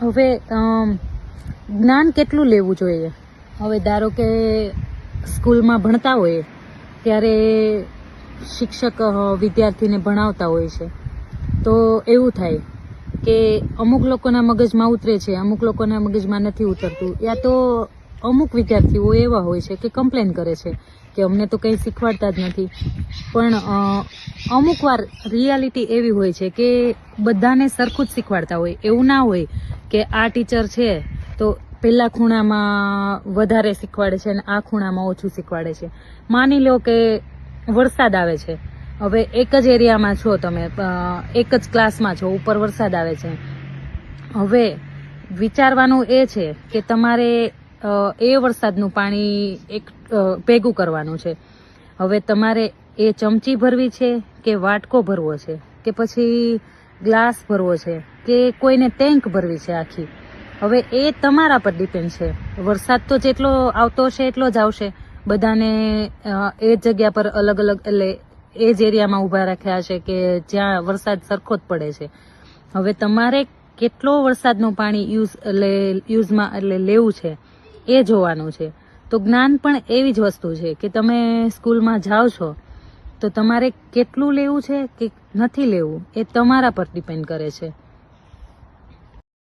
હવે જ્ઞાન કેટલું લેવું જોઈએ? હવે ધારો કે સ્કૂલમાં ભણતા હોઈએ ત્યારે શિક્ષક વિદ્યાર્થીને ભણાવતા હોય છે. તો એવું થાય કે અમુક લોકોના મગજમાં ઉતરે છે, અમુક લોકોના મગજમાં નથી ઉતરતું. યા તો અમુક વિદ્યાર્થીઓ એવા હોય છે કે કમ્પ્લેન કરે છે કે અમને તો કંઈ શીખવાડતા જ નથી. પણ અમુક વાર રિયાલિટી એવી હોય છે કે બધાને સરખું જ શીખવાડતા હોય. એવું ના હોય કે આ ટીચર છે તો પેલા ખૂણામાં વધારે શીખવાડે છે અને આ ખૂણામાં ઓછું શીખવાડે છે. માની લો કે વરસાદ આવે છે. હવે એક જ એરિયામાં છો તમે એક જ ક્લાસમાં છો, ઉપર વરસાદ આવે છે. હવે વિચારવાનું એ છે કે તમારે એ વરસાદનું પાણી એક ભેગું કરવાનું છે. હવે તમારે એ ચમચી ભરવી છે કે વાટકો ભરવો છે કે પછી ગ્લાસ ભરવો છે કે કોઈને ટેન્ક ભરવી છે આખી? હવે એ તમારા પર ડિપેન્ડ છે. વરસાદ તો જેટલો આવતો હશે એટલો જ આવશે. બધાને એ જગ્યા પર અલગ અલગ, એટલે એ જ એરિયામાં ઊભા રાખ્યા છે કે જ્યાં વરસાદ સરખો જ પડે છે. હવે તમારે કેટલો વરસાદનું પાણી યુઝ, એટલે યુઝમાં, એટલે લેવું છે? એ જોવાનું છે. તો જ્ઞાન પણ એવી જ વસ્તુ છે કે તમે સ્કૂલમાં જાઓ છો, તો તમારે કેટલું લેવું છે કે નથી લેવું એ તમારા પર ડિપેન્ડ કરે છે.